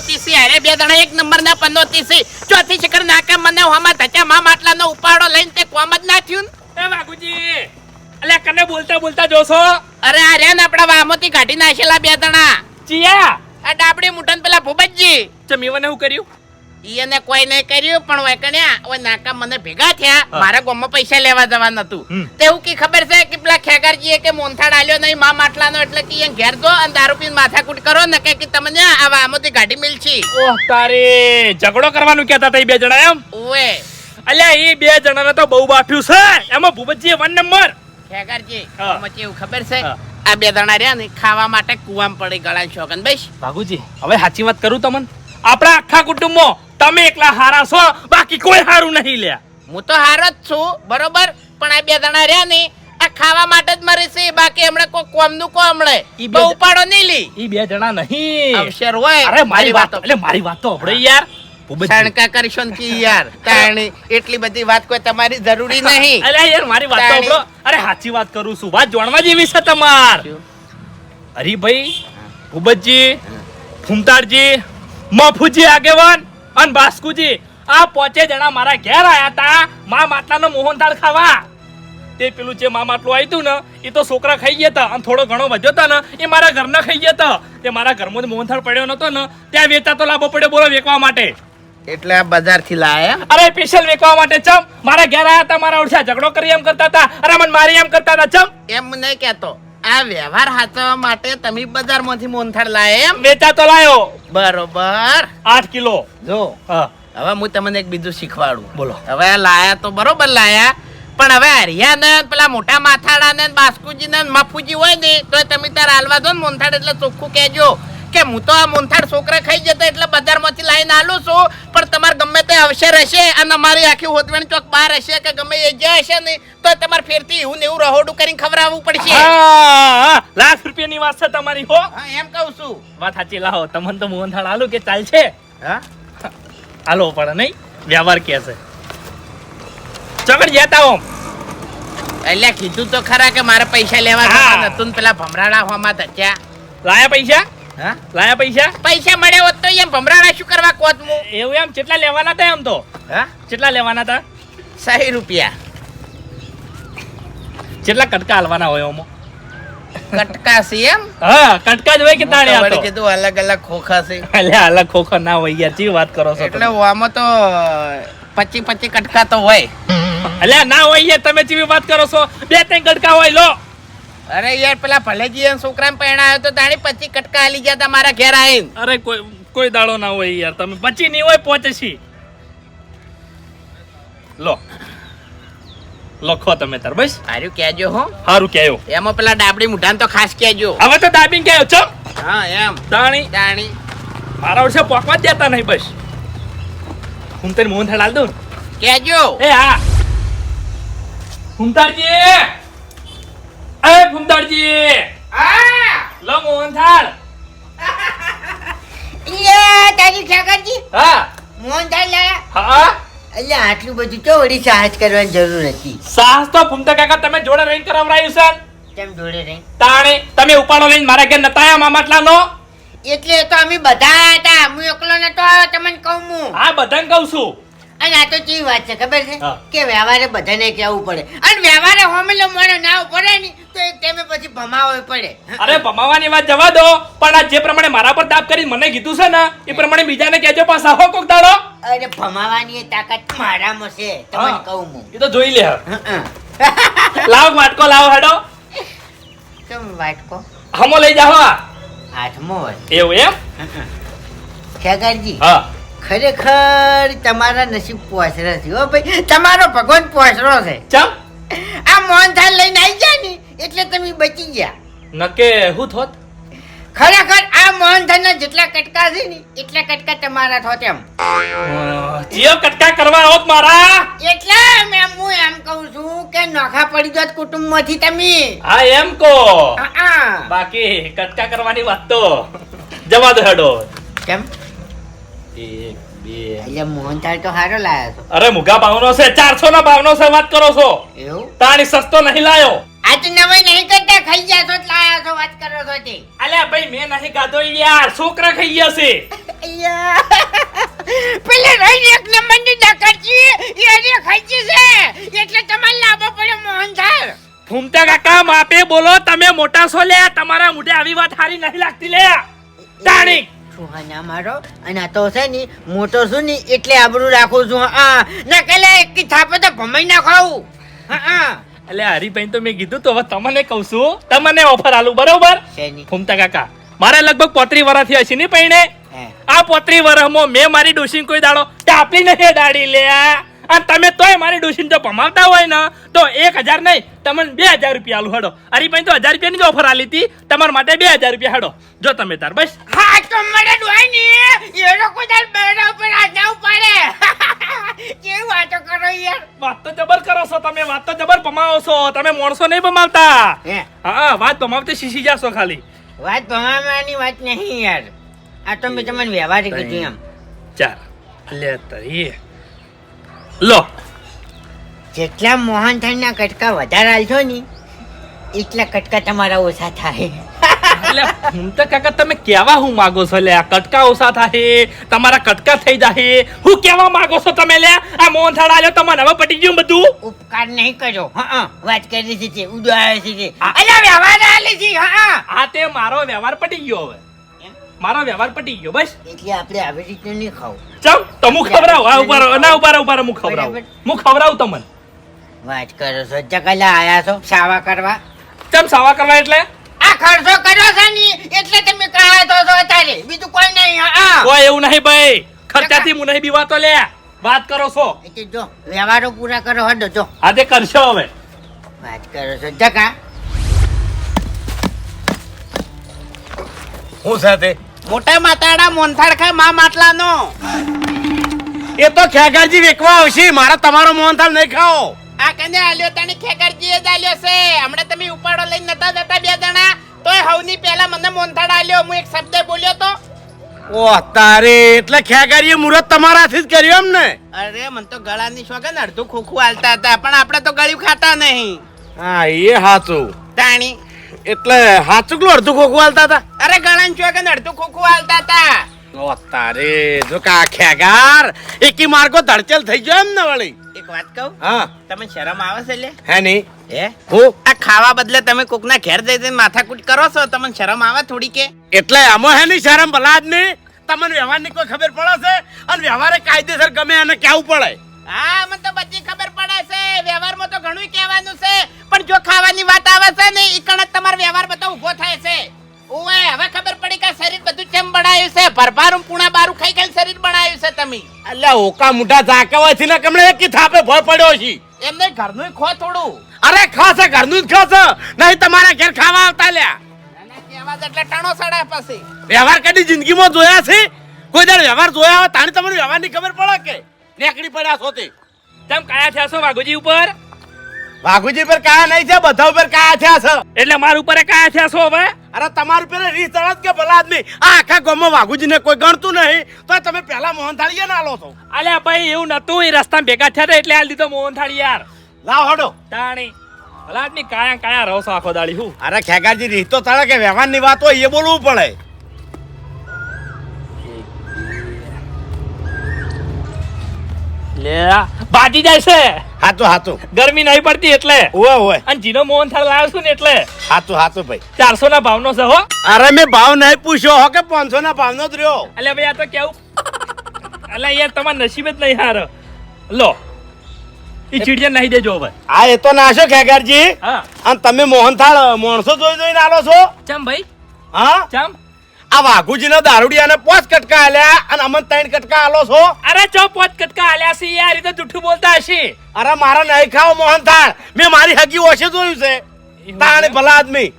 પનોતી અરે બે જણા એક નંબર ના પનોતી ચોથી શિખર નાકા મને હમા ધચા મા માટલાનો ઉપાડો લઈને તે કોમ જ ના થયું ને. એ બાગુજી અલ્યા કને બોલતા બોલતા જોશો? અરે આ રેન ને આપડા વામોથી કાઢી નાખેલા બે જણા. ચિયા! આ ડાબડી મુઠન પેલા ભૂપતજી. ચમીવાને હું કર્યું? ઈને કોઈ નહીં કર્યું પણ વેકણ્યા ઓય નાકા મને ભેગા થયા. મારા ગામમાં પૈસા લેવા જવા નતું તેવું કી ખબર છે? કે પેલા ખેગારજીએ કે મોનથાડ આલ્યો નહીં મા માટલાનો એટલે કે અહીંયા ઘેર જો અને દારૂ પીને માથાકૂટ કરો ને કે તમને આવા વામોથી ગાડી મિલશી ઓહ તારે ઝઘડો કરવાનું કહેતા તઈ બે જણા એમ? ઓએ અલ્યા એ બે જણાને તો બહુ બાફ્યું છે. એમાં ભૂપતજી વન નંબર ખેગારજી હા. એવું ખબર છે? આ બે દણા રહ્યા ને ખાવા માટે કુવામ પડી ગળા શોકન બેસ. ભાગુજી હવે સાચી વાત કરું તમને? આપણા આખા કુટુંબમાં તમે એકલા હારા છો બાકી કોઈ હારું નહીં લે. હું તો હારો જ છું બરોબર? પણ આ બે જણા રહ્યા ને આ ખાવા માટે જ મરે છે બાકી હમણાં કોઈ નું કો હમણે ઈ બે બહુ ઉપાડો નહીં લી. ઈ બે જણા નહીં. અવસર હોય. અરે મારી વાત એટલે મારી વાત તો આપણે યાર. શણકા કરશો ને કી યાર. તાણી એટલી બધી વાત કોઈ તમારી જરૂરી નહીં. અરે યાર મારી વાત તો તાણી. અરે સાચી વાત કરું છું. વાત જાણવા જેવી છે તમાર. હરીભાઈ ભૂબતજી ફૂમતાડજી મફુજી આગેવાન. અને બાસ્કુજી આ પોચે જણા મારા ઘેર આયા તા. મા માટલાનો મોહનથાળ ખાવા. તે પેલું જે મા માટલું આવ્યું હતું ને એ તો છોકરા ખાઈ ગયા હતા અને થોડો ઘણો વધ્યો હતા ને એ મારા ઘરના ખાઈ ગયા હતા તે મારા ઘરમાં મોહનથાળ પડ્યો નતો ને ત્યાં વેચાતો લાવવો પડ્યો બોલો વેચવા માટે. એટલે આ બજારથી લાયા? અરે સ્પેશિયલ વેચવા માટે ચમ. મારા ઘેર આયા હતા મારા ઓળખ્યા ઝઘડો કરી એમ કરતા હતા અરે મને મારી એમ કરતા હતા ચમ. એમ નહીં કેતો આ વ્યવહાર હાચવા માટે તમે બજારમાંથી મોનથાળ લાયા એમ? વેચાતો લાયો. બરોબર. આઠ કિલો. જો હવે હું તમને એક બીજું શીખવાડું. બોલો. હવે લાયા તો બરોબર લાયા પણ હવે હરિયાને પેલા મોટા માથાડા ને બાસ્કુજી ને મફુજી હોય ને તો તમે તાર હાલવા દો ને મોનથાળ એટલે ચોખ્ખું કહેજો. કે હું તો આ મોનથાળ છોકરા ખાઈ જતો એટલે બજારમાંથી લાવીને આલું છું પણ તે અવસર હશે અને મારી આખી હોતવેણ ચોક બહાર હશે કે ગમે એ જે હશે ને તો તમારે ફેરતી હું ને એવું રહોડું કરીને ખવડાવવું પડશે. લાખ રૂપિયાની વાત છે તમારી હો. એમ કહું છું. વાત સાચી લાવો તમને તો મોહનથાળ આલુ કે ચાલશે હા? આલો પડે નહીં વ્યવહાર કે છે. ચગડ જતા ઓમ એટલે કીધું તો ખરા કે મારે પૈસા લેવા હતું પેલા ભમરાડા હોમાં ધચ્યા લાયા પૈસા? હા? લાયા પૈસા? પૈસા મળ્યા હોત તો એમ ભમરાડા શું કરવા કોત મુ એવું એમ? કેટલા લેવાના હતા એમ તો. હા? કેટલા લેવાના હતા? સાહી રૂપિયા. કેટલા કટકા હાલવાના હોય ઓમો. કટકા છે એમ? હા કટકા જ હોય કે તાણે હું તો કીધું અલગ અલગ ખોખા છે. એટલે અલગ ખોખો ના હોય યાર ચી વાત કરો છો એટલે આમાં તો પચી પચી કટકા તો હોય. એટલે ના હોય યાર તમે ચીવી વાત કરો છો. બે ત્રણ કટકા હોય લો. અરે યાર પેલા ભલેજી છોકરા પહેણાયો તો તાણી પચી કટકા હાલી ગયા તા મારા ઘેર આવીને. અરે કોઈ કોઈ દાડો ના હોય યાર તમે પછી નહીં હોય પહોંચશી. લો. લખો તમે તાર બસ. સારું કહેજો હો. સારું કહેજો. એમાં પેલા ડાબડી મુઢાન તો ખાસ કહેજો. હવે તો દાબીને કહેજો છો હા એમ. તાણી. તાણી. મારા વર્ષે પોકવા જ જતા નહીં બસ. હું તને મોહન થડાલ દઉં કહેજો. એ હા. ફૂમતાડજી એ ફૂમતાડજી લો મોહન થાળ યા તારી ઠાકરજી હા. મોહનથાળ લાયા. હા. એટલે આટલું બધું તો વળી સાહસ કરવાની જરૂર નથી. સાહસ તો ફૂમતા કાકા તમે જોડે રહીને કરાવરાયું સર કેમ જોડે રહી તાણે તમે ઉપાડો લઈને મારા ઘેર નતા મામાટલા નો એટલે તો અમે બધા હતા. હું એકલો નતો આવ્યો તમને કહું હું. હા બધાને કહું છું. અને આ તો ચી વાત છે ખબર છે? કે વ્યવહારે બધાને કહેવું પડે. અને વ્યવહારે હોમેલો મોડો ના પડે ને તો એ તેમે પછી ભમાવો પડે. અરે ભમાવાની વાત જવા દો પણ આ જે પ્રમાણે મારા પર તાપ કરી મને કીધું છે ને એ પ્રમાણે બીજાને કહેજો પાછા હો કોક દાડો. અરે ભમાવાની તાકાત મારામાં છે તમને કહું હું. એ તો જોઈ લે. લાવ માટકો લાવ હેડો. તમે વાટકો? હમો લઈ જાઓ આ. હાથમાં એવું એમ? હં. હા. ખરેખર તમારા નસીબ પોસરા છે. હો ભાઈ તમારો ભગવાન પોસરો છે. ચમ? આ મોહનથાળ લઈને આવી ગયા ને એટલે તમે બચી ગયા. નકે હું થોત? ખરેખર આ મોહનથાળના જેટલા કટકા છે ને એટલા કટકા તમારા થોત એમ. જીઓ કટકા કરવા હોત મારા. એટલે મેં હું એમ કહું છું કે નોખા પડી જાત કુટુંબમાંથી તમે. હા એમ કો. બાકી કટકા કરવાની વાત તો જવા દો હેડો. કેમ? એક બે. એટલે મોહનથાળ તો સારો લાયા છો. અરે મુગા ભાવનો છે ચારસો ના ભાવનો છે વાત કરો છો. એવું? તાણી સસ્તો નહીં લાયો. આ તો નવાઈ નહીં કરતા ખાઈ ગયા છો જ લાયા છો વાત કરો છો તે. અલ્યા ભાઈ મેં નહીં ખાધો યાર. છોકરા ખાઈ ગયા છે. અయ్యા. રહી એક નંબરની નકરચી એને ખાઈ છે. એટલે તમારે લાવવો પડ્યો મોહનથાળ. ફૂમતા કાકા માપે બોલો તમે મોટા છો લે તમારા મોઢે આવી વાત સારી નહીં લાગતી લે તાણી. સુહાના મારો અને આ તો છે ને મોટો છું ને એટલે આબરૂ રાખું છું. હા ના કેલે એક થાપે તો ભમાઈ ના ખાવું હા. એટલે હરીભાઈ તો મેં કીધું તો હવે તમને કહું છું તમને ઓફર આલું બરોબર? ફૂમતા કાકા મારે લગભગ પોત્રી વર્ષથી હશે ને પૈણે આ પોત્રી વર્ષમાં મેં મારી ડોશીને કોઈ દાડો ટાપલી નથી દાડી લે અને તમે તોય મારી ડોશીને જો પમાવતા હોય ને તો એક હજાર નહીં તમને બે હજાર રૂપિયા આલું અરે હરીભાઈ તો હજાર રૂપિયાની ઓફર આલી હતી તમારા માટે બે હજાર રૂપિયા હડો. જો તમે તાર બસ. હા તો મને ડોયની એ લોકો તાર બેડા ઉપર ના ઉપાડે. કેવી વાતો કરો યાર? વાત તો જબર કરો છો તમે વાત તો જબર પમાવો છો. તમે માણસો નહીં પમાવતા હે? હા વાત પમાવતી શીશી જાશો ખાલી. વાત પમાવવાની વાત નહીં યાર. આ તો મેં તમને વ્યવહારિક કીધું એમ. ચાર લે તરી લો. જેટલા મોહનથાળના કટકા વધારે આલશો ને એટલા કટકા તમારા ઓછા થાય. એટલે હું તો કાકા તમે કેવા હું માગો છો લે? આ કટકા ઓછા થાય તમારા કટકા થઈ જાય. હું કેવા માંગો છો તમે લે? આ મોહન થાળ આલ્યો તમને હવે પટી ગયું બધું. ઉપકાર નહીં કર્યો હા વાત કરી છે ઉડાવે છે. અલ્યા વ્યવહાર આલે છે હા. આ તે મારો વ્યવહાર પટી ગયો હવે? મારો વ્યવહાર પટી ગયો બસ. એટલે આપણે આવી રીતે નહીં ખાવ. ચમ તો હું ખવડાવ. આ ઉપર ના ઉપર ઉપર હું ખવડાવું. બરાબર. હું ખવડાવું તમને. વાત કરો છો. ચકલા આયા છો? સાવા કરવા? ચમ સાવા કરવા એટલે? આ ખર્ચો કર્યો છે ને એટલે તમે કહા તો છો અત્યારે. બીજું કોઈ નહીં આ કોઈ એવું નહીં ભાઈ. ખર્ચાથી હું નહીં બીવાતો લે. વાત કરો છો. એટલે જો વ્યવહારો પૂરા કરો હડો જો આજે કરશો હવે. વાત કરો છો. જકા હું સાથે મોટા માતાડા મોનથાળ ખાય મા માટલાનો. એ તો ખેગરજી વેકવા આવશે. મારા તમારો મોહનથાળ નહીં ખાઓ. આ કને આલ્યો તને એ જ આલ્યો છે. હમણાં તમે ઉપાડો લઈને નતા જતા બે જણા. તોય હવની પહેલા મને મોનથાળ આલ્યો. હું એક શબ્દ બોલ્યો તો. ઓહ તારે. એટલે ખેગારીએ મુહૂર્ત તમારાથી જ કર્યું એમ ને અરે મને તો ગળાની શોખન અડધું ખોખું હાલતા હતા. પણ આપણે તો ગળ્યું ખાતા નહીં. હા એ હાચું. તાણી એટલે હાચુકલું અડધું ખોખું હાલતા હતા? અરે ગળાની કે અડધું ખોખું હાલતા હતા. અત્યારે તારે જો કા ખેગાર એકી માર્ગો ધડચલ થઈ ગયો એમ ને વળી. એક વાત કહું? હા. તમે શરમ આવે છે લે હે નહીં હે? હું? આ ખાવા બદલે તમે કોકના ઘેર જઈ જઈને માથાકૂટ કરો છો? તમને શરમ આવે થોડી કે? એટલે આમાં હે નહીં શરમ ભલા નહીં તમને વ્યવહારની કોઈ ખબર પડે છે? અને વ્યવહારે કાયદેસર ગમે એને કેવું પડે. હા મને તો બધી ખબર પડે છે. વ્યવહારમાં તો ઘણું કહેવાનું છે. પણ જો ખાવાની વાત આવે છે ને એ કણક તમારો વ્યવહાર બધો ઊભો થાય છે. ઓવે હવે ખબર પડી કે શરીર બધું કેમ બનાવ્યું છે? ભરભારું પૂણા બારું ખાઈ ખાઈ શરીર બનાવ્યું છે તમે. એટલે ઓકા ઝાકવા છે ને કમણે એક થાપે ભોળ પડ્યો છે. એમને ઘરનું ખો થોડું. અરે ખાશે ઘરનું જ ખાશે નહીં તમારા ઘેર ખાવા આવતા લ્યા. જ એટલે ટાણો સડા પછી. વ્યવહાર કદી જિંદગીમાં જોયા છે? કોઈ દર વ્યવહાર જોયા હોય તાણી તમને વ્યવહારની ખબર પડે કે? નેકડી પડ્યા છો તે ચમ કાયા થયા છો વાઘુજી ઉપર? વાઘુજી પર કાયા નહીં છે બધા ઉપર કાયા થયા છે. એટલે મારા ઉપર કાયા થયા છો હવે? અરે તમારું પેલે રીત ચડત કે ભલા આદમી? આ આખા ગામમાં વાઘુજીને કોઈ ગણતું નહીં. તો તમે પહેલા મોહનથાળીએ ના લો છો. અલ્યા ભાઈ એવું નતું એ રસ્તામાં ભેગા થયા એટલે આ લીધો મોહન થાળી યાર. લાવ હડો. તાણી. ભલા આદમી કાયા કાયા રહો છો આખો દાડી હું? અરે ખેગાજી રીત તો ચડે કે વ્યવહારની વાત હોય એ બોલવું પડે. લે બાટી જાય છે. હાતું હાતું ગરમી નહીં પડતી એટલે. ઓવે ઓવે અને જીનો મોહન થાળ લાવ્યો છું ને એટલે. હાતું હાતું ભાઈ. ચારસો ના ભાવનો છે હો. અરે મેં ભાવ નહીં પૂછ્યો હો કે પાંચસો ના ભાવનો જ રહ્યો. એટલે ભાઈ આ તો કેવું? એટલે યાર તમાર નસીબ જ નહીં હાર. લો ઈ ચીડિયા નહીં દેજો ભાઈ આ એ તો નાશો ખેગારજી. હા. અને તમે મોહનથાળ માણસો જોઈ જોઈને આલો છો? ચમ ભાઈ? હા? ચમ? આ વાઘુજીના દારૂડિયાને પાંચ કટકા આલ્યા અને અમન ત્રણ કટકા આલો છો? અરે ચો પોત કટકા આલ્યા છે યાર એ તો જૂઠું બોલતા હશે. અરે મારા નહીં ખાઓ મોહનથાળ મેં મારી હગી ઓછે જોયું છે. તાણે ભલા આદમી.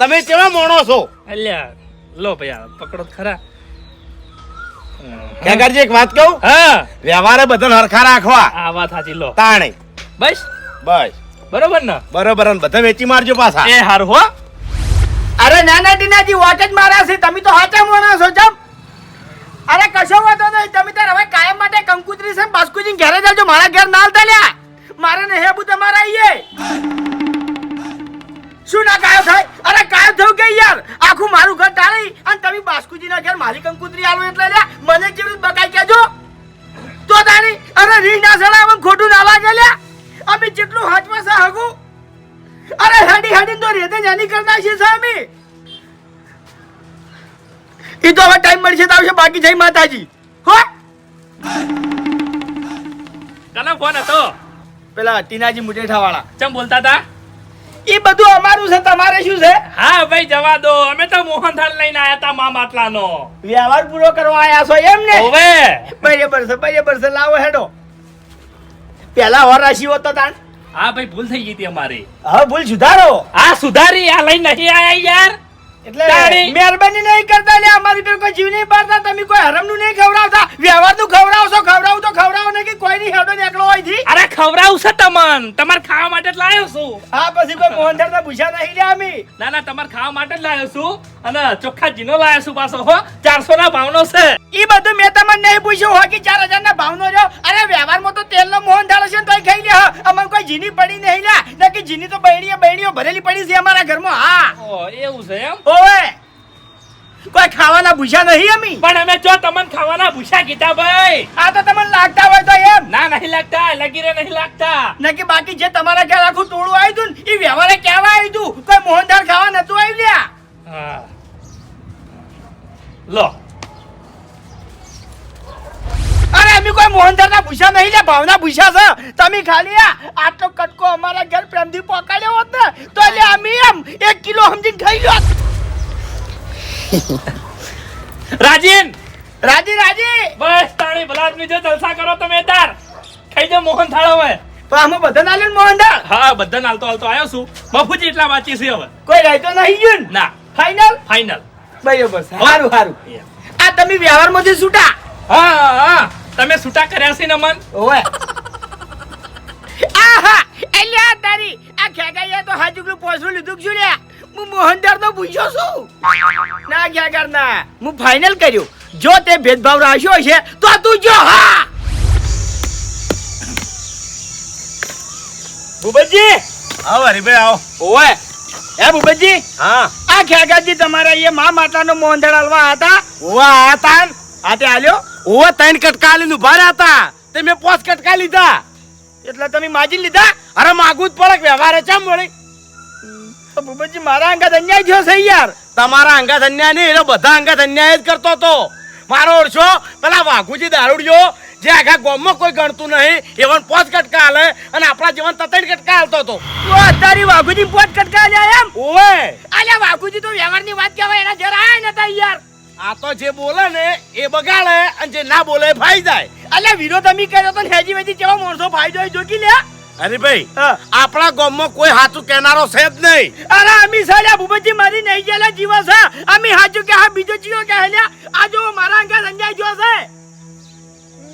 તમે કેવા મોણો છો? અલ્યા લો ભયા પકડો ખરા. એક વાત કહું? હા. વ્યવહારે બધાને હરખા રાખવા. આ વાત સાચી લો. તાણે. બસ? બસ. બરોબર ને? બરોબર ને બધા વેચી મારજો પાછા. એ હારું હો. અરે નાના દીનાજી વોટ જ મારા છે. તમે તો હાચા માણસ છો જમ અરે કશો વાંધો નહીં. તમે તાર હવે કાયમ માટે કંકુત્રી છે બાસ્કુજી ઘરે જાજો મારા ઘર ના લ્યા. મારે ને હેબુ તમારા આઈએ. શું ના કાયો થાય? અરે કાયો થયું કે યાર? આખું મારું ઘર ટાળી અને તમે બાસ્કુજીના ઘેર મારી કંકુત્રી આલો એટલે લ્યા. મને કેવી રીતે બકાઈ કેજો તો તારી. અરે રીંગ ના સડા ખોટું ના લાગે લ્યા. અમે જેટલું હાથમાં સા હગું અરે હાડી હાડી તો રેતે જાની કરતા છે અમે એ તો હવે ટાઈમ મળશે તો આવશે બાકી જય માતાજી. હો? કનો ફોન હતો? પેલા ટીનાજી મુજેઠા વાળા ચમ બોલતા હતા? એ બધું અમારું છે તમારે શું છે? હા ભાઈ જવા દો. અમે તો મોહનથાળ લઈને આયા હતા મા માટલાનો. વ્યવહાર પૂરો કરવા આયા છો એમ ને? હવે. બરાબર છે બરાબર છે. લાવો હેડો. પેલા હોરાશી રાશિ હતો તાણ. હા ભાઈ ભૂલ થઈ ગઈ હતી અમારી. હા ભૂલ સુધારો. આ સુધારી આ લઈ નહીં આયા યાર. એટલે મહેરબાની નહીં કરતા લે અમારી પર કોઈ જીવ નહીં પાડતા. તમે કોઈ હરમનું નહીં ખવડાવતા. વ્યવહારનું ખવડાવશો ખવડાવું તો ખવડાવો ને કે કોઈ નહીં હેડો નીકળો હોયથી અરે ખવડાવું છે તમન. તમારે ખાવા માટે જ લાવ્યો છું. હા પછી કોઈ મોહનથાળ ના પૂછ્યા નહીં લે અમે. ના ના તમારે ખાવા માટે જ લાવ્યો છું. અને ચોખ્ખા જીનો લાયા છું પાછો હો. ચારસો ના ભાવનો છે. ઈ બધું મેં તમને નહીં પૂછ્યું હોય કે ચાર હજાર ના ભાવનો રહ્યો. અરે વ્યવહારમાં તો તેલનો મોહનથાળ હશે છે તોય ખાઈ લે હા. અમારે કોઈ જીની પડી નહીં લ્યા. ને કે જીની તો બહેણીઓ બૈણીઓ ભરેલી પડી છે અમારા ઘરમાં હા. એવું છે એમ? ઓવે. કોઈ ખાવાના ભૂસા નહીં અમી. પણ અમે જો તમને ખાવાના ભૂસા કીધા ભાઈ. આ તો તમને લાગતા હોય તો એમ. ના નહીં લાગતા લગીરે નહીં લાગતા. નકી બાકી જે તમારા ઘર આખું ટોળું આવ્યું હતું ને એ વ્યવહારે કેવા આવ્યું હતું કોઈ મોહનદાર ખાવા નતું આવ્યું લ્યા હા. લો. અરે અમે કોઈ મોહનદાર ના ભૂસા નહીં લે ભાવના ભૂસા છે. તમે ખાલી આ આટલો કટકો અમારા ઘર પ્રેમથી પકાડ્યો હોત ને તો એટલે અમે એમ એક કિલો સમજીને ખાઈ લો રાજીન. રાજી રાજી. બસ તાણી ભલા આદમી જો જલસા કરો તમે તાર. ખાઈ જો મોહન થાળો હવે. પણ આમાં બધા ના લે મોહનદાર હા બધા નાલતો હાલતો આવ્યો છું. બફુજી એટલા વાંચી છે હવે. કોઈ રહેતો નહીં ગયું ને? ફાઈનલ ફાઇનલ બરાબર સારું સારું આ તમે વ્યવહારમાંથી છૂટા હા હા. તમે છૂટા કર્યા છે ને મન ઓવે આહા એટલે આ તારી આ ખેગાઈએ તો હાજુકલું પોસું લીધું છું લ્યા? હું મોહનદાર નો પૂછ્યો છું. ના ખેગાર ના. હું ફાઇનલ કર્યું. જો તે ભેદભાવ રાખ્યો છે તો તું જો હા. ભૂપતજી. આવો હરીભાઈ આવો. ઓવે હે ભૂપતજી? હા. આ ખેગાજી તમારા અહીંયા મા માતાનો મોહનદાર હલવા હતા? ઓવા હતા આતે આલ્યો ઓવા ત્રણ કટકા લઈને ઊભા હતા તે મેં પોસ કટકા લીધા. એટલે તમે માજી લીધા? અરે માગું જ પડે વ્યવહાર ચમ મળી તો ભૂપતજી મારા અંગત અન્યાય થયો છે યાર. તમારા અંગત અન્યાય નહીં એટલે બધા અંગત અન્યાય જ કરતો તો. મારો ઓળશો પેલા વાઘુજી દારૂડિયો જે આખા ગામમાં કોઈ ગણતું નહીં એવન પોચ કટકા હાલે અને આપણા જીવન તતણ કટકા હાલતો હતો. તો અત્યારે વાઘુજી પોચ કટકા હાલ્યા એમ ઓવે! અલ્યા વાઘુજી તો વ્યવહારની વાત કહેવાય એના જરા આયા નતા યાર. આ તો જે બોલે ને એ બગાડે અને જે ના બોલે ફાઈ જાય. અલ્યા વિરોધ અમે કર્યો તો હેજી વેજી કેવા માણસો ફાઈ જાય જોકી લે અરે ભાઈ આપણા ગામમાં કોઈ હાથું કહેનારો છે જ નહીં. અરે અમી સાલ્યા ભૂપતજી મારી નહીં ગયેલા જીવો છે. અમી હાચું કે હા બીજો જીવો કે હેલ્યા આ જો મારા અંગે રંગાઈ જો છે.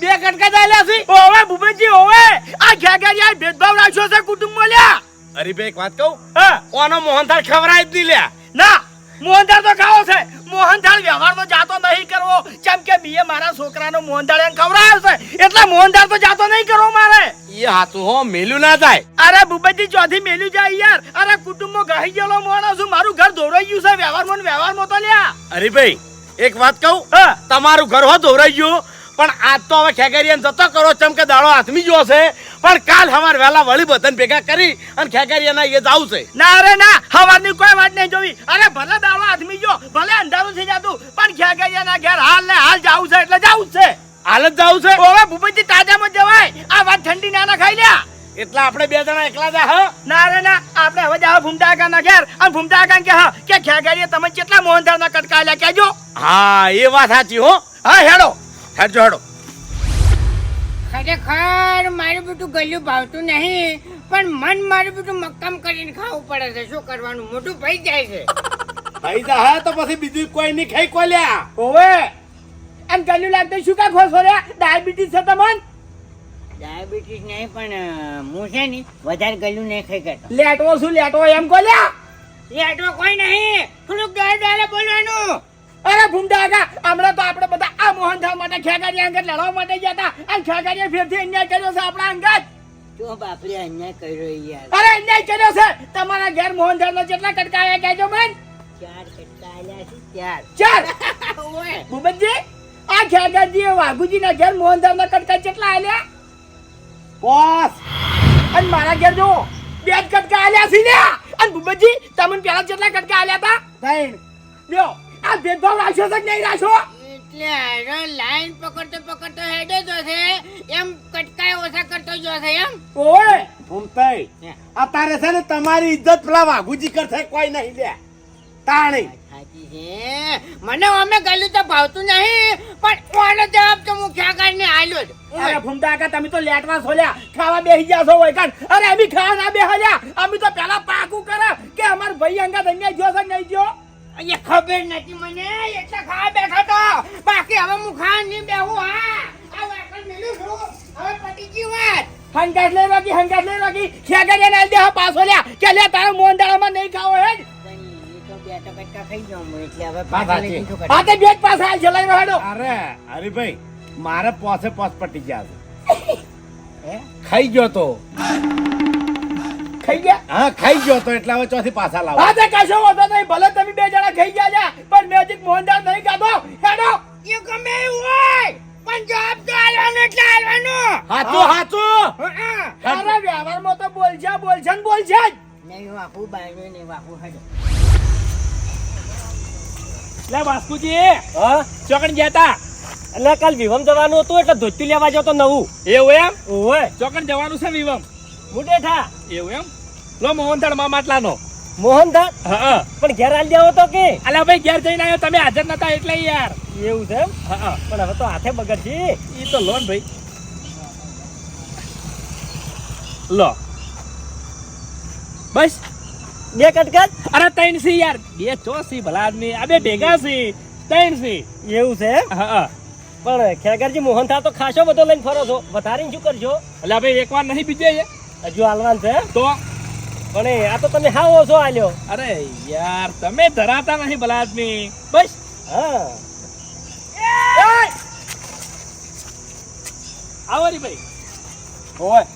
બે કટકા ચાલ્યા છે ઓવે ભૂપતજી ઓવે. આ ઘેઘેરિયા ભેદભાવ રાખ્યો છે કુટુંબ લ્યા. અરે ભાઈ એક વાત કહું? હા. ઓનો મોહનથાળ ખવરાય જ નહીં લ્યા. ના. મોહનથાળ તો ખાવો છે. મોહનથાળ વ્યવહારમાં જાતો નહીં કરવો. કેમ કે બીએ મારા છોકરાનો મોહનથાળ એને ખવડાવ્યો છે. એટલે મોહનથાળ તો જાતો નહીં કરવો મારે. એ હાથું હો મેલ્યું ના થાય અરે બુબજી ચોથી મેલ્યું જાય યાર. અરે કુટુંબમાં ગહી ગયેલો માણસ છું મારું ઘર ધોરાઈ ગયું છે. વ્યવહારમાં ને વ્યવહારમાં તો લ્યા. અરે ભાઈ એક વાત કહું? તમારું ઘર હો ધોરાઈ ગયું? પણ આજ તો હવે ખેગારીયાને જતો કરો ચમ કે દાડો હાથમી ગયો છે. પણ કાલ હવાર વહેલા વળી બધાને ભેગા કરી અને ખેગારીયાના એ જાવ છે. ના અરે ના હવારની કોઈ વાત નહીં જોવી. અરે ભલે દાડો આથમી જો ભલે અંધારું થઈ જતું પણ ઘેર ગયા ના ઘેર હાલ ને હાલ જવું છે એટલે જાવું છે. હાલ જ જાવ છે? ઓવે ભૂપતજી તાજામાં જવાય. આ વાત ઠંડી ના ના ખાઈ લ્યા એટલે આપણે બે જણા એકલા જા હ? ના રે ના આપણે હવે જાવ ભૂમતા કાકા ના ઘેર. અને ભૂમતા કે હા કે ખેગારીએ તમે કેટલા મોહનદાર ના કટકા લ્યા કેજો હા એ વાત સાચી હો. હા હેડો. હેડજો હેડો. ખરેખર મારું બધું ગલ્યું ભાવતું નહીં પણ મન મારું બધું મક્કમ કરીને ખાવું પડે છે. શું કરવાનું? મોટું ભાઈ જાય છે. પૈસા હા તો પછી બીજું કોઈ નહીં ખાઈ કોઈ લ્યા ઓવે એમ ગલ્યું લાગતું શું કા ખોસો રે ડાયાબિટીસ છે તમને? ડાયાબિટીસ નહીં પણ હું છે ને વધારે ગલ્યું નહીં ખાઈ કરતો. લેટવો શું લેટવો એમ કો લ્યા લેટો કોઈ નહીં. થોડુંક દોડે દોડે બોલવાનું. અરે ભૂમતા કાકા હમણાં તો આપણે બધા આ મોહનધામ માટે ખેગારી અંગત લડવા માટે ગયા હતા. અને ખેગારીએ ફેરથી અન્યાય કર્યો છે આપણા અંગત. જો બાપરે અન્યાય કર્યો યાર. અરે અન્યાય કર્યો છે. તમારા ઘેર મોહનથાળ ના જેટલા કટકા આવ્યા કહેજો મન ચાર કટકા આલ્યા છે ચાર. ચાર? ઓય. ભૂપતજી આ ખેગાજી વાઘુજી ના ઘેર મોહનદાસ ના કટકા કેટલા આલ્યા? બોસ અને મારા ઘેર જો બે જ કટકા આલ્યા છે ને અને ભૂપતજી તમને પેલા કેટલા કટકા આલ્યા હતા? ત્રણ. લ્યો. આ ભેદભાવ રાખ્યો છે કે નહીં રાખ્યો? એટલે હારો લાઈન પકડતો પકડતો હેડે તો છે એમ કટકાય ઓછા કરતો જો છે એમ. ઓય! ભૂમતાઈ અત્યારે છે ને તમારી ઇજ્જત પેલા વાઘુજી કરશે કોઈ નહીં લે. તાણી. સાચી મને અમે ગયું તો ભાવતું નહીં પણ કોનો જવાબ તો હું ખ્યાલ ને આલ્યો જ અરે ફૂમતા તમે તો લેટવા સોલ્યા. ખાવા બેસી ગયા છો વૈકાન અરે અમે ખાવા ના બેહ્યા. અમે તો પેલા પાકું કરે કે અમાર ભાઈ અંગા ધન્યા જો છે નહીં જો અહીંયા ખબર નથી મને એટલે ખા બેઠો તો. બાકી હવે હું ખાવા નહીં બેહું હા. આ વાકણ મેલું છું. હવે પતી ગઈ વાત. હંગાસ લઈ રોકી હંગાસ લઈ રોકી ખેગરે ના દે પાછો લ્યા. કે લે તારો મોહન દાડામાં નહીં ખાવો હે મારે પોસે પોસ પટી ગયા ખાઈ ગયો તો. ખાઈ ગયા? હા ખાઈ ગયો તો એટલે હવે ચોથી પાછા લાવો. હા તે કશો વાંધો નહીં ભલે તમે બે જણા ખાઈ ગયા છે પણ મેજિક મોહનદાસ નહીં ખાધો. હેડો. એ ગમે એવું હોય પણ જવાબ તો આલવાનો એટલે આલવાનો. હાચું હાચું. તારા વ્યવહારમાં તો બોલશે બોલશે ને બોલશે જ. નહીં વાપુ બાયણું નહીં વાપુ હડો. લે વાસ્કુજી હા? ચોકણ ગયા તા. એટલે કાલ વિવમ જવાનું હતું એટલે ધોતી લેવા જતો નવું. એવું એમ? ઓય ચોકણ જવાનું છે વિવમ. મુટેઠા એવું એમ? લો મોહનથાળમાં માટલાનો. મોહનથાળ? હા પણ ઘેર આલી આવો તો કે? અલા ભાઈ ઘેર જઈને આવ્યો તમે હાજર નતા એટલે યાર. એવું છે હા પણ હવે તો હાથે બગડશે એ તો લોન ભાઈ. લો. બસ. બે કટકટ અરે ત્રણ સી યાર. બે ચોસી ભલા આદમી. આ બે ભેગા સી. ત્રણ સી. એવું છે હા હા. પણ ખેગરજી મોહનથાળ તો ખાસો બધો લઈને ફરો છો. વધારીને શું કરજો? એટલે ભાઈ એક વાર નહીં બીજે હજુ હાલવાન છે તો? પણ આ તો તમે હાવ ઓછો આલ્યો. અરે યાર તમે ધરાતા નહીં ભલા આદમી. બસ. હા. આવો રી ભાઈ. ઓય.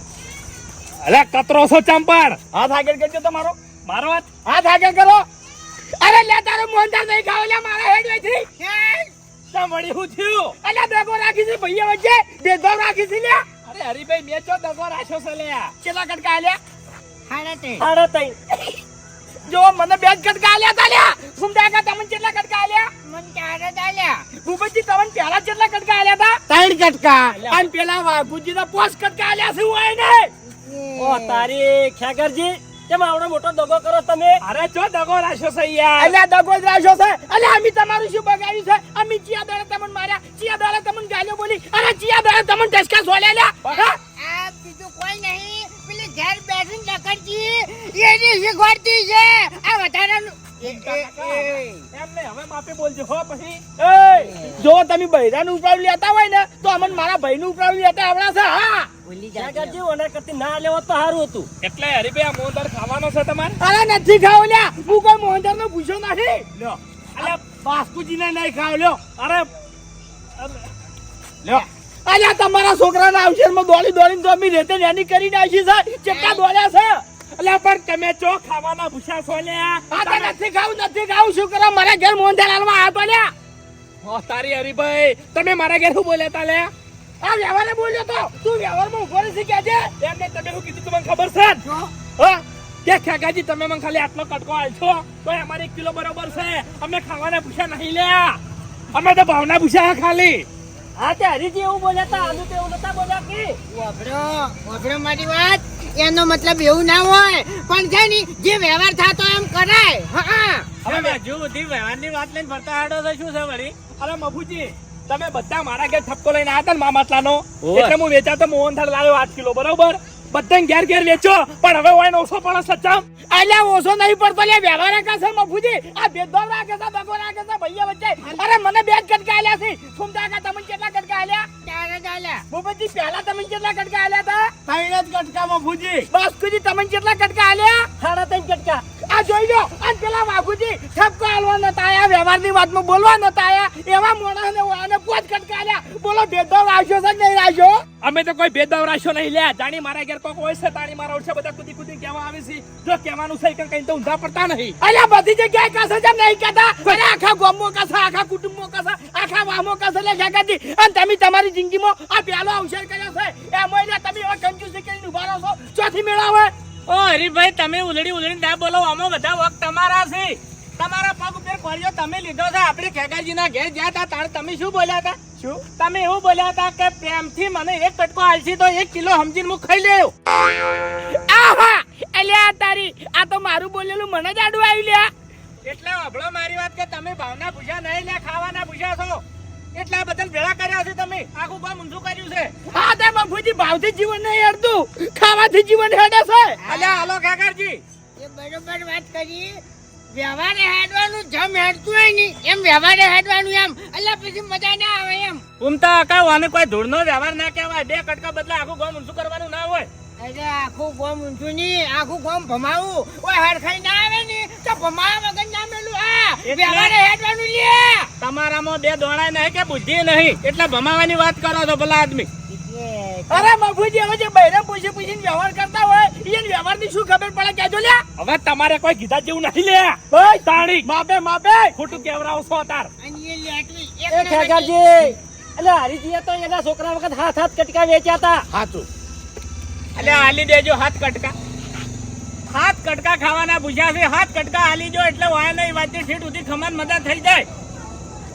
અલે કતરો છો ચંપાડ હાથ આગળ કરજો તમારો. મારો વાત હાથ આગળ કરો. અરે લે તારો મોહનદાસ નહીં ખાવ લે મારા હેડ વેથી સાંભળી હું થયું? અલે દગો રાખી છે ભૈયા વચ્ચે. ભેદભાવ રાખી છે લે અરે હરીભાઈ મેં ચો દગો રાખ્યો છે લે કેટલા કટકા તે સાડા ત્રણ જો મને બે જ કટકા આલ્યા તાલ્યા લ્યા. ફૂમતા કાકા તમને કેટલા ગટકા આલ્યા? મને ચાર જ આલ્યા. ભૂપતજી તમને પહેલા કેટલા ગટકા આલ્યા તા? ત્રણ ગટકા. અને પેલા વાઘુજી ના પોસ ગટકા આલ્યા છે હોય ને ઓ તારી ખેગરજી કેમ આવડો મોટો દગો કરો તમે? અરે જો દગો રાખ્યો છે યાર. અલ્યા દગો જ રાખ્યો છે. અલ્યા અમી તમારું શું બગાડ્યું છે? અમી ચિયા દાડે તમને માર્યા. ચિયા દાડે તમને ગાલ્યો બોલી. અરે ચિયા દાડે તમને ટચકા સોલ્યા લ્યા. આ બીજું કોઈ નહીં. ઘેર બેસીને લખડજી એની શીખવાડતી છે. આ વધારાનું એ, એ, એ. એમ નહીં હવે માપે બોલજો હો પછી. એ જો તમે બૈરાનું ઉપરાવ લેતા હોય ને તો અમને મારા ભાઈનું ઉપરાવ લેતા આવડાશે હા. ના લેવો તો સારું હતું. એટલે હરીભાઈ આ મોહનદાર ખાવાનો છે તમારે? અરે નથી ખાવ લ્યા. હું કોઈ મોહનદાર નો પૂછ્યો નથી લ્યો. અલ્યા બાસ્કુજીને નહીં ખાવ લ્યો. અરે લ્યો. અલ્યા તમારા છોકરાના આવશેરમાં દોડી દોડીને તો અમે રેતે નેની કરી નાખી છે. ચેટલા દોડ્યા છે? એટલે પણ તમે ચો ખાવાના ભૂસા છો લ્યા? આ તો નથી ખાવું નથી ખાવું. શું કરો? મારા ઘેર મોહનદાર હાલમાં આ પડ્યા હો, તારી હરીભાઈ તમે મારા ઘેર શું બોલ્યા તા લે આ વ્યવહારે બોલ્યો તો. તું વ્યવહારમાં ઊભો રહી કે છે એમને તમે શું કીધું તમને ખબર છે? હા? કે કાકાજી તમે મને ખાલી આટલો કટકો આલશો? તો અમારે એક કિલો બરોબર છે. અમે ખાવાના ભૂસા નહીં લે અમે તો ભાવના ભૂસા ખાલી. હા તે હરીજી એવું બોલ્યા તા અમે તો એવું નતા બોલ્યા કે? વાપરો વાપરો મારી વાત. એનો મતલબ એવું ના હોય. પણ છે ને જે વ્યવહાર થતો એમ કરાય. હા હવે હજુ બધી વ્યવહારની વાત લઈને ફરતા હાડો તો શું છે વળી? અરે મફુજી તમે બધા મારા ઘેર ઠપકો લઈને આવ્યા હતા ને મા માટલાનો? ઓવે. એટલે હું વેચાતો મોહનથાળ લાવ્યો આઠ કિલો બરોબર? બધાને ઘેર ઘેર વેચો. પણ હવે હોય ઓછો પડે સચ્ચામ. અલ્યા ઓછો નહીં પડતો લે વ્યવહાર કાશે મફુજી. આ ભેદભાવ રાખે છે દગો રાખે છે ભૈયા વચ્ચે. અરે મને બે કટકા આલ્યા છે. ફૂમતા કા તમને કેટલા કટકા આલ્યા? ચાર જ આલ્યા. ભૂપતજી પહેલા તમને કેટલા કટકા આલ્યા હતા? ત્રણ જ કટકા મફુજી. બસ કુજી તમને કેટલા કટકા આલ્યા? સાડા ત્રણ કટકા આ જોઈ લો અને પેલા બાપુજી ઠપકો આલવા નતા આયા વ્યવહારની વાતમાં બોલવા નતા આયા. એવા મોણા ને વાને પોત કટકા આલ્યા. બોલો ભેદભાવ રાખ્યો છે કે નહીં રાખ્યો? અમે તો કોઈ ભેદભાવ રાખ્યો નહીં. લ્યા જાણી મારા ઘેર કોક હોય છે, તાણી મારા ઓળશે બધા કુદી કુદી કહેવા આવે છે. જો કહેવાનું છે કે કઈ તો ઊંધા પડતા નહીં. અલ્યા, બધી જગ્યાએ કસે જેમ નહીં કહેતા. અરે, આખા ગામમાં કસે, આખા કુટુંબો કસે, આખા વાહમાં કસે, લે કાકાજી અને તમે તમારી જિંદગીમાં આ પહેલો અવસર કર્યો છે. એમાં એટલે તમે હવે કંજૂસી કરીને ઊભા રહો છો. ચોથી મેળાવે ઓ હરીભાઈ તમે ઉલડી ઉલડી ના બોલો આમાં બધા વખત તમારા છે તમારા પગ ઉપર પડ્યો તમે લીધો છે. આપણે ખેગાજીના ઘેર ગયા હતા. તારે તમે શું બોલ્યા હતા? શું? તમે એવું બોલ્યા હતા કે પ્રેમથી મને એક કટકો આલસી તો એક કિલો સમજીને હું ખાઈ લેવ આહા! અલ્યા તારી આ તો મારું બોલેલું મને જ આડું આવી લ્યા. એટલે અભળો મારી વાત કે તમે ભાવના ભૂજા નહીં લે ખાવાના ભૂજા છો. એટલા બદલ ભેળા કર્યા છે તમે. આખું કામ ઊંધું કર્યું છે. હા તે બાપુજી ભાવથી જીવન નહીં હેડતું. ખાવાથી જીવન હેડે છે. અલ્યા હાલો ખેગારજી. એ બરોબર વાત કરી. વ્યવહારે હેડવાનું જમ હેડતું હોય ને એમ વ્યવહારે હેડવાનું એમ. એટલે પછી મજા ના આવે એમ. ઉમતા અકા વાને કોઈ ધૂળનો વ્યવહાર ના કહેવાય. બે કટકા બદલા આખું ગામ ઊંચું કરવાનું ના હોય. એટલે આખું ગોમ ઊંચું નહીં આખું ગોમ ભમાવું. ઓય હરખાઈ ના આવે ને તો ભમાવા વગર ના મેલું આ વ્યવહારે હેડવાનું લે તમારામાં બે દોણાય નહીં કે બુદ્ધિ નહીં. એટલે ભમાવાની વાત કરો છો ભલા આદમી. અરે બાપુજી હવે જે બૈરા પૂછી પૂછીને વ્યવહાર કરતા હોય એને વ્યવહારની શું ખબર પડે કેજો લ્યા. હવે તમારે કોઈ કીધા જેવું નથી લે. ભાઈ તાણી. માપે માપે. ખોટું કેવરાવ છો તાર. એ ખેગારજી એટલે હરીજીએ તો એના છોકરા વખત હાથ હાથ કટકા વેચ્યા હતા હાચું. એટલે હાલી દેજો હાથ કટકા. હાથ કટકા ખાવાના પૂછ્યા છે હાથ કટકા હાલી જો એટલે વાય નહીં વાંચી ઠીટ સુધી ખમણ મજા થઈ જાય.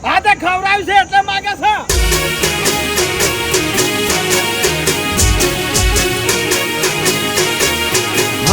હા તે ખવડાવ્યું છે એટલે માગે છે.